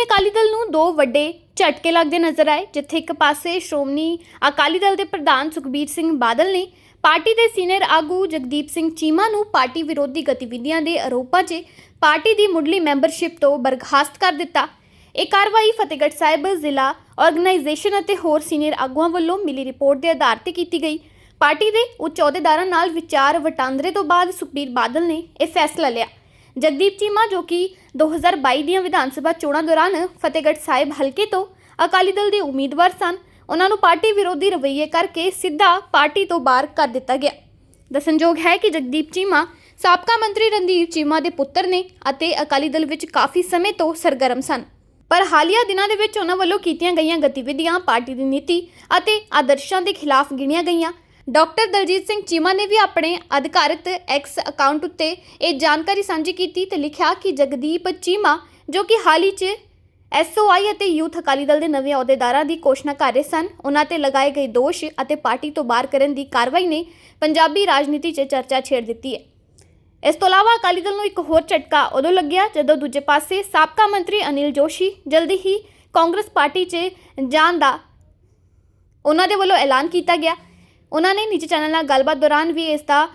ਕਿ ਅਕਾਲੀ ਦਲ ਨੂੰ ਦੋ ਵੱਡੇ ਝਟਕੇ ਲੱਗਦੇ ਨਜ਼ਰ ਆਏ, ਜਿੱਥੇ ਇੱਕ ਪਾਸੇ ਸ਼੍ਰੋਮਣੀ ਅਕਾਲੀ ਦਲ ਦੇ ਪ੍ਰਧਾਨ ਸੁਖਬੀਰ ਸਿੰਘ ਬਾਦਲ ਨੇ ਪਾਰਟੀ ਦੇ ਸੀਨੀਅਰ ਆਗੂ ਜਗਦੀਪ ਸਿੰਘ ਚੀਮਾ ਨੂੰ ਪਾਰਟੀ ਵਿਰੋਧੀ ਗਤੀਵਿਧੀਆਂ ਦੇ ਆਰੋਪਾਂ 'ਚ ਪਾਰਟੀ ਦੀ ਮੁੱਢਲੀ ਮੈਂਬਰਸ਼ਿਪ ਤੋਂ ਬਰਖਾਸਤ ਕਰ ਦਿੱਤਾ। ਇਹ ਕਾਰਵਾਈ ਫਤਿਹਗੜ੍ਹ ਸਾਹਿਬ ਜ਼ਿਲ੍ਹਾ ਆਰਗੇਨਾਈਜੇਸ਼ਨ ਅਤੇ ਹੋਰ ਸੀਨੀਅਰ ਆਗੂਆਂ ਵੱਲੋਂ ਮਿਲੀ ਰਿਪੋਰਟ ਦੇ ਆਧਾਰ ਤੇ ਕੀਤੀ ਗਈ। ਪਾਰਟੀ ਦੇ ਉੱਚ ਅਹੁਦੇਦਾਰਾਂ ਨਾਲ ਵਿਚਾਰ ਵਟਾਂਦਰੇ ਤੋਂ ਬਾਅਦ ਸੁਖਬੀਰ ਬਾਦਲ ਨੇ ਇਹ ਫੈਸਲਾ ਲਿਆ। ਜਗਦੀਪ ਚੀਮਾ ਜੋ ਕਿ 2022 ਦੀਆਂ ਵਿਧਾਨ ਸਭਾ ਚੋਣਾਂ ਦੌਰਾਨ ਫਤਿਹਗੜ੍ਹ ਸਾਹਿਬ ਹਲਕੇ ਤੋਂ ਅਕਾਲੀ ਦਲ ਦੇ ਉਮੀਦਵਾਰ ਸਨ। ਉਹਨਾਂ ਨੂੰ ਪਾਰਟੀ ਵਿਰੋਧੀ ਰਵੱਈਏ ਕਰਕੇ ਸਿੱਧਾ ਪਾਰਟੀ ਤੋਂ ਬਾਹਰ ਕਰ ਦਿੱਤਾ ਗਿਆ। ਦੱਸਣਯੋਗ ਹੈ ਕਿ ਜਗਦੀਪ ਚੀਮਾ ਸਾਬਕਾ ਮੰਤਰੀ ਰਣਧੀਰ ਚੀਮਾ ਦੇ ਪੁੱਤਰ ਨੇ ਅਤੇ ਅਕਾਲੀ ਦਲ ਵਿੱਚ ਕਾਫੀ ਸਮੇਂ ਤੋਂ ਸਰਗਰਮ ਸਨ। ਪਰ ਹਾਲੀਆ ਦਿਨਾਂ ਦੇ ਵਿੱਚ ਉਹਨਾਂ ਵੱਲੋਂ ਕੀਤੀਆਂ ਗਈਆਂ ਗਤੀਵਿਧੀਆਂ, ਪਾਰਟੀ ਦੀ ਨੀਤੀ ਅਤੇ ਆਦਰਸ਼ਾਂ ਦੇ ਖਿਲਾਫ ਗਿਣੀਆਂ ਗਈਆਂ। ਡਾਕਟਰ ਦਲਜੀਤ ਸਿੰਘ ਚੀਮਾ ਨੇ ਵੀ ਆਪਣੇ ਅਧਿਕਾਰਤ ਐਕਸ ਅਕਾਊਂਟ ਉੱਤੇ ਇਹ ਜਾਣਕਾਰੀ ਸਾਂਝੀ ਕੀਤੀ ਤੇ ਲਿਖਿਆ ਕਿ ਜਗਦੀਪ ਚੀਮਾ, ਜੋ ਕਿ ਹਾਲ ਹੀ 'ਚ ਐਸਓਆਈ ਅਤੇ ਯੂਥ ਅਕਾਲੀ ਦਲ ਦੇ ਨਵੇਂ ਅਹੁਦੇਦਾਰਾਂ ਦੀ ਘੋਸ਼ਣਾ ਕਰ ਰਹੇ ਸਨ, ਉਹਨਾਂ ਤੇ ਲਗਾਏ ਗਏ ਦੋਸ਼ ਅਤੇ ਪਾਰਟੀ ਤੋਂ ਬਾਹਰ ਕਰਨ ਦੀ ਕਾਰਵਾਈ ਨੇ ਪੰਜਾਬੀ ਰਾਜਨੀਤੀ 'ਚ ਚਰਚਾ ਛੇੜ ਦਿੱਤੀ ਹੈ। ਇਸ ਤੋਂ ਇਲਾਵਾ ਅਕਾਲੀ ਦਲ ਨੂੰ ਇੱਕ ਹੋਰ ਝਟਕਾ ਉਦੋਂ ਲੱਗਿਆ ਜਦੋਂ ਦੂਜੇ ਪਾਸੇ ਸਾਬਕਾ ਮੰਤਰੀ ਅਨਿਲ ਜੋਸ਼ੀ ਜਲਦੀ ਹੀ ਕਾਂਗਰਸ ਪਾਰਟੀ 'ਚ ਜਾਣ ਦਾ ਉਹਨਾਂ ਦੇ ਵੱਲੋਂ ਐਲਾਨ ਕੀਤਾ ਗਿਆ। ਉਹਨਾਂ ਨੇ ਨਿੱਜੀ ਚੈਨਲ ਨਾਲ ਗੱਲਬਾਤ ਦੌਰਾਨ ਵੀ ਇਸ ਦਾ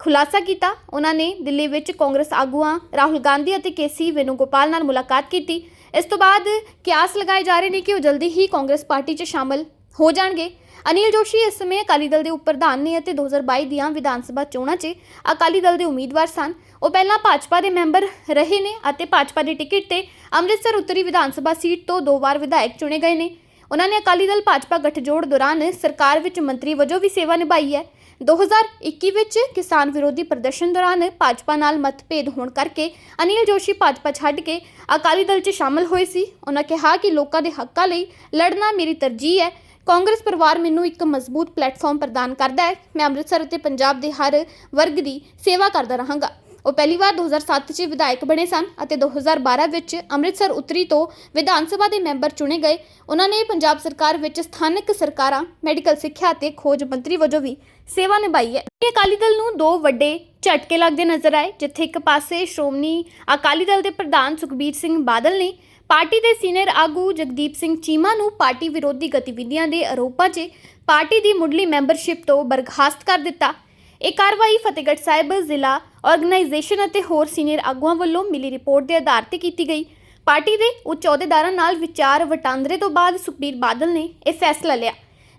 ਖੁਲਾਸਾ ਕੀਤਾ। ਉਹਨਾਂ ਨੇ ਦਿੱਲੀ ਵਿੱਚ ਕਾਂਗਰਸ ਆਗੂਆਂ ਰਾਹੁਲ ਗਾਂਧੀ ਅਤੇ ਕੇਸੀ ਵੇਨੁਗੋਪਾਲ ਨਾਲ ਮੁਲਾਕਾਤ ਕੀਤੀ। ਇਸ ਤੋਂ ਬਾਅਦ ਕਿਆਸ ਲਗਾਏ ਜਾ ਰਹੇ ਨੇ ਕਿ ਉਹ ਜਲਦੀ ਹੀ ਕਾਂਗਰਸ ਪਾਰਟੀ 'ਚ ਸ਼ਾਮਲ ਹੋ ਜਾਣਗੇ। ਅਨਿਲ ਜੋਸ਼ੀ ਇਸ ਸਮੇਂ ਅਕਾਲੀ ਦਲ ਦੇ ਉਪ ਪ੍ਰਧਾਨ ਨੇ ਅਤੇ 2022 ਦੀਆਂ ਵਿਧਾਨ ਸਭਾ ਚੋਣਾਂ 'ਚ ਅਕਾਲੀ ਦਲ ਦੇ ਉਮੀਦਵਾਰ ਸਨ। ਉਹ ਪਹਿਲਾਂ ਭਾਜਪਾ ਦੇ ਮੈਂਬਰ ਰਹੇ ਨੇ ਅਤੇ ਭਾਜਪਾ ਦੀ ਟਿਕਟ ਤੇ ਅੰਮ੍ਰਿਤਸਰ ਉੱਤਰੀ ਵਿਧਾਨ ਸਭਾ ਸੀਟ ਤੋਂ ਦੋ ਵਾਰ ਵਿਧਾਇਕ ਚੁਣੇ ਗਏ ਨੇ। ਉਹਨਾਂ ਨੇ ਅਕਾਲੀ ਦਲ ਭਾਜਪਾ ਗਠਜੋੜ ਦੌਰਾਨ ਸਰਕਾਰ ਵਿੱਚ ਮੰਤਰੀ ਵਜੋਂ ਵੀ ਸੇਵਾ ਨਿਭਾਈ ਹੈ। 2021 ਵਿੱਚ ਕਿਸਾਨ ਵਿਰੋਧੀ ਪ੍ਰਦਰਸ਼ਨ ਦੌਰਾਨ ਭਾਜਪਾ ਨਾਲ ਮਤਭੇਦ ਹੋਣ ਕਰਕੇ ਅਨਿਲ ਜੋਸ਼ੀ ਭਾਜਪਾ ਛੱਡ ਕੇ ਅਕਾਲੀ ਦਲ 'ਚ ਸ਼ਾਮਲ ਹੋਏ ਸੀ। ਉਹਨਾਂ ਕਿਹਾ ਕਿ ਲੋਕਾਂ ਦੇ ਹੱਕਾਂ ਲਈ ਲੜਨਾ ਮੇਰੀ ਤਰਜੀਹ ਹੈ। ਕਾਂਗਰਸ ਪਰਿਵਾਰ ਮੈਨੂੰ ਇੱਕ ਮਜ਼ਬੂਤ ਪਲੇਟਫਾਰਮ ਪ੍ਰਦਾਨ ਕਰਦਾ ਹੈ। ਮੈਂ ਅੰਮ੍ਰਿਤਸਰ ਅਤੇ ਪੰਜਾਬ ਦੇ ਹਰ ਵਰਗ ਦੀ ਸੇਵਾ ਕਰਦਾ ਰਹਾਂਗਾ। ਉਹ ਪਹਿਲੀ ਵਾਰ 2007 'ਚ ਵਿਧਾਇਕ ਬਣੇ ਸਨ ਅਤੇ 2012 ਵਿੱਚ ਅੰਮ੍ਰਿਤਸਰ ਉੱਤਰੀ ਤੋਂ ਵਿਧਾਨ ਸਭਾ ਦੇ ਮੈਂਬਰ ਚੁਣੇ ਗਏ। ਉਹਨਾਂ ਨੇ ਪੰਜਾਬ ਸਰਕਾਰ ਵਿੱਚ ਸਥਾਨਕ ਸਰਕਾਰਾਂ, ਮੈਡੀਕਲ ਸਿੱਖਿਆ ਅਤੇ ਖੋਜ ਮੰਤਰੀ ਵਜੋਂ ਵੀ ਸੇਵਾ ਨਿਭਾਈ ਹੈ। ਇਹ ਅਕਾਲੀ ਦਲ ਨੂੰ ਦੋ ਵੱਡੇ ਝਟਕੇ ਲੱਗਦੇ ਨਜ਼ਰ ਆਏ, ਜਿੱਥੇ ਇੱਕ ਪਾਸੇ ਸ਼੍ਰੋਮਣੀ ਅਕਾਲੀ ਦਲ ਦੇ ਪ੍ਰਧਾਨ ਸੁਖਬੀਰ ਸਿੰਘ ਬਾਦਲ ਨੇ ਪਾਰਟੀ ਦੇ ਸੀਨੀਅਰ ਆਗੂ ਜਗਦੀਪ ਸਿੰਘ ਚੀਮਾ ਨੂੰ ਪਾਰਟੀ ਵਿਰੋਧੀ ਗਤੀਵਿਧੀਆਂ ਦੇ ਆਰੋਪਾਂ 'ਚ ਪਾਰਟੀ ਦੀ ਮੁੱਢਲੀ ਮੈਂਬਰਸ਼ਿਪ ਤੋਂ ਬਰਖਾਸਤ ਕਰ ਦਿੱਤਾ। ਇਹ ਕਾਰਵਾਈ ਫਤਿਹਗੜ੍ਹ ਸਾਹਿਬ ਜ਼ਿਲ੍ਹਾ ਆਰਗੇਨਾਈਜੇਸ਼ਨ ਅਤੇ ਹੋਰ ਸੀਨੀਅਰ ਆਗੂਆਂ ਵੱਲੋਂ ਮਿਲੀ ਰਿਪੋਰਟ ਦੇ ਆਧਾਰ ਤੇ ਕੀਤੀ ਗਈ। ਪਾਰਟੀ ਦੇ ਉੱਚ ਅਹੁਦੇਦਾਰਾਂ ਨਾਲ ਵਿਚਾਰ ਵਟਾਂਦਰੇ ਤੋਂ ਬਾਅਦ ਸੁਖਬੀਰ ਬਾਦਲ ਨੇ ਇਹ ਫੈਸਲਾ ਲਿਆ।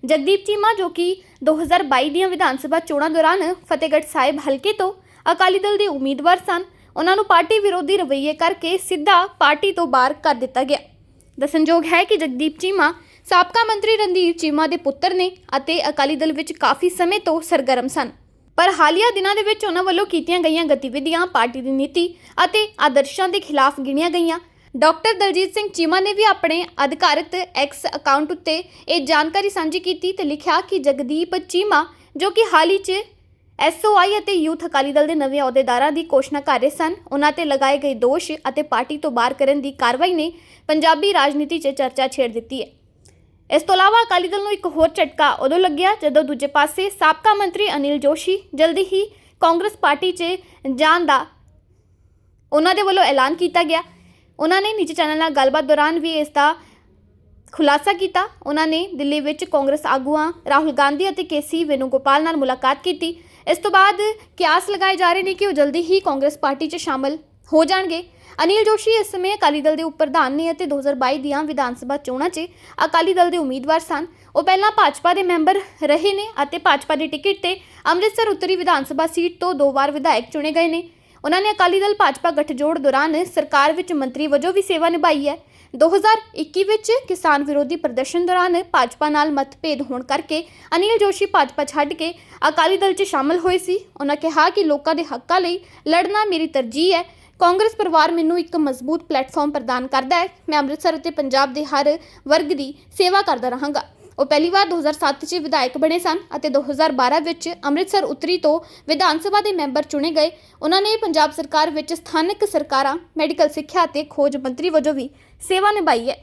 ਜਗਦੀਪ ਚੀਮਾ ਜੋ ਕਿ 2022 ਦੀਆਂ ਵਿਧਾਨ ਸਭਾ ਚੋਣਾਂ ਦੌਰਾਨ ਫਤਿਹਗੜ੍ਹ ਸਾਹਿਬ ਹਲਕੇ ਤੋਂ ਅਕਾਲੀ ਦਲ ਦੇ ਉਮੀਦਵਾਰ ਸਨ, ਉਹਨਾਂ ਨੂੰ ਪਾਰਟੀ ਵਿਰੋਧੀ ਰਵੱਈਏ ਕਰਕੇ ਸਿੱਧਾ ਪਾਰਟੀ ਤੋਂ ਬਾਹਰ ਕਰ ਦਿੱਤਾ ਗਿਆ। ਦੱਸਣਯੋਗ ਹੈ ਕਿ ਜਗਦੀਪ ਚੀਮਾ ਸਾਬਕਾ ਮੰਤਰੀ ਰਣਧੀਰ ਚੀਮਾ ਦੇ ਪੁੱਤਰ ਨੇ ਅਤੇ ਅਕਾਲੀ ਦਲ ਵਿੱਚ ਕਾਫੀ ਸਮੇਂ ਤੋਂ ਸਰਗਰਮ ਸਨ। ਪਰ ਹਾਲੀਆ ਦਿਨਾਂ ਦੇ ਵਿੱਚ ਉਹਨਾਂ ਵੱਲੋਂ ਕੀਤੀਆਂ ਗਈਆਂ ਗਤੀਵਿਧੀਆਂ, ਪਾਰਟੀ ਦੀ ਨੀਤੀ ਅਤੇ ਆਦਰਸ਼ਾਂ ਦੇ ਖਿਲਾਫ ਗਿਣੀਆਂ ਗਈਆਂ। ਡਾਕਟਰ ਦਲਜੀਤ ਸਿੰਘ ਚੀਮਾ ਨੇ ਵੀ ਆਪਣੇ ਅਧਿਕਾਰਤ ਐਕਸ ਅਕਾਊਂਟ ਉੱਤੇ ਇਹ ਜਾਣਕਾਰੀ ਸਾਂਝੀ ਕੀਤੀ ਤੇ ਲਿਖਿਆ ਕਿ ਜਗਦੀਪ ਚੀਮਾ, ਜੋ ਕਿ ਹਾਲ ਹੀ 'ਚ ਐਸਓਆਈ ਅਤੇ ਯੂਥ ਅਕਾਲੀ ਦਲ ਦੇ ਨਵੇਂ ਅਹੁਦੇਦਾਰਾਂ ਦੀ ਘੋਸ਼ਣਾ ਕਰ ਰਹੇ ਸਨ, ਉਹਨਾਂ ਤੇ ਲਗਾਏ ਗਏ ਦੋਸ਼ ਅਤੇ ਪਾਰਟੀ ਤੋਂ ਬਾਹਰ ਕਰਨ ਦੀ ਕਾਰਵਾਈ ਨੇ ਪੰਜਾਬੀ ਰਾਜਨੀਤੀ 'ਚ ਚਰਚਾ ਛੇੜ ਦਿੱਤੀ ਹੈ। ਇਸ ਤੋਂ ਇਲਾਵਾ ਅਕਾਲੀ ਦਲ ਨੂੰ ਇੱਕ ਹੋਰ ਝਟਕਾ ਉਦੋਂ ਲੱਗਿਆ ਜਦੋਂ ਦੂਜੇ ਪਾਸੇ ਸਾਬਕਾ ਮੰਤਰੀ ਅਨਿਲ ਜੋਸ਼ੀ ਜਲਦੀ ਹੀ ਕਾਂਗਰਸ ਪਾਰਟੀ 'ਚ ਜਾਣ ਦਾ ਉਹਨਾਂ ਦੇ ਵੱਲੋਂ ਐਲਾਨ ਕੀਤਾ ਗਿਆ। ਉਹਨਾਂ ਨੇ ਨਿੱਜੀ ਚੈਨਲ ਨਾਲ ਗੱਲਬਾਤ ਦੌਰਾਨ ਵੀ ਇਸ ਦਾ ਖੁਲਾਸਾ ਕੀਤਾ। ਉਹਨਾਂ ਨੇ ਦਿੱਲੀ ਵਿੱਚ ਕਾਂਗਰਸ ਆਗੂਆਂ ਰਾਹੁਲ ਗਾਂਧੀ ਅਤੇ ਕੇਸੀ ਵੇਨੁਗੋਪਾਲ ਨਾਲ ਮੁਲਾਕਾਤ ਕੀਤੀ। ਇਸ ਤੋਂ ਬਾਅਦ ਕਿਆਸ ਲਗਾਏ ਜਾ ਰਹੇ ਨੇ ਕਿ ਉਹ ਜਲਦੀ ਹੀ ਕਾਂਗਰਸ ਪਾਰਟੀ 'ਚ ਸ਼ਾਮਲ ਹੋ ਜਾਣਗੇ। ਅਨਿਲ ਜੋਸ਼ੀ ਇਸ ਸਮੇਂ ਅਕਾਲੀ ਦਲ ਦੇ ਉਪ ਪ੍ਰਧਾਨ ਨੇ ਅਤੇ 2022 ਦੀਆਂ ਵਿਧਾਨ ਸਭਾ ਚੋਣਾਂ 'ਚ ਅਕਾਲੀ ਦਲ ਦੇ ਉਮੀਦਵਾਰ ਸਨ। ਉਹ ਪਹਿਲਾਂ ਭਾਜਪਾ ਦੇ ਮੈਂਬਰ ਰਹੇ ਨੇ ਅਤੇ ਭਾਜਪਾ ਦੀ ਟਿਕਟ ਤੇ ਅੰਮ੍ਰਿਤਸਰ ਉੱਤਰੀ ਵਿਧਾਨ ਸਭਾ ਸੀਟ ਤੋਂ ਦੋ ਵਾਰ ਵਿਧਾਇਕ ਚੁਣੇ ਗਏ ਨੇ। ਉਹਨਾਂ ਨੇ ਅਕਾਲੀ ਦਲ ਭਾਜਪਾ ਗਠਜੋੜ ਦੌਰਾਨ ਸਰਕਾਰ ਵਿੱਚ ਮੰਤਰੀ ਵਜੋਂ ਵੀ ਸੇਵਾ ਨਿਭਾਈ ਹੈ। 2021 ਵਿੱਚ ਕਿਸਾਨ ਵਿਰੋਧੀ ਪ੍ਰਦਰਸ਼ਨ ਦੌਰਾਨ ਭਾਜਪਾ ਨਾਲ ਮਤਭੇਦ ਹੋਣ ਕਰਕੇ ਅਨਿਲ ਜੋਸ਼ੀ ਭਾਜਪਾ ਛੱਡ ਕੇ ਅਕਾਲੀ ਦਲ 'ਚ ਸ਼ਾਮਲ ਹੋਏ ਸੀ। ਉਹਨਾਂ ਕਿਹਾ ਕਿ ਲੋਕਾਂ ਦੇ ਹੱਕਾਂ ਲਈ ਲੜਨਾ ਮੇਰੀ ਤਰਜੀਹ ਹੈ। ਕਾਂਗਰਸ ਪਰਿਵਾਰ ਮੈਨੂੰ ਇੱਕ ਮਜ਼ਬੂਤ ਪਲੇਟਫਾਰਮ ਪ੍ਰਦਾਨ ਕਰਦਾ ਹੈ। ਮੈਂ ਅੰਮ੍ਰਿਤਸਰ ਅਤੇ ਪੰਜਾਬ ਦੇ ਹਰ ਵਰਗ ਦੀ ਸੇਵਾ ਕਰਦਾ ਰਹਾਂਗਾ। ਉਹ ਪਹਿਲੀ ਵਾਰ 2007 'ਚ ਵਿਧਾਇਕ ਬਣੇ ਸਨ ਅਤੇ 2012 ਵਿੱਚ ਅੰਮ੍ਰਿਤਸਰ ਉੱਤਰੀ ਤੋਂ ਵਿਧਾਨ ਸਭਾ ਦੇ ਮੈਂਬਰ ਚੁਣੇ ਗਏ। ਉਹਨਾਂ ਨੇ ਪੰਜਾਬ ਸਰਕਾਰ ਵਿੱਚ ਸਥਾਨਕ ਸਰਕਾਰਾਂ, ਮੈਡੀਕਲ ਸਿੱਖਿਆ ਅਤੇ ਖੋਜ ਮੰਤਰੀ ਵਜੋਂ ਵੀ ਸੇਵਾ ਨਿਭਾਈ ਹੈ।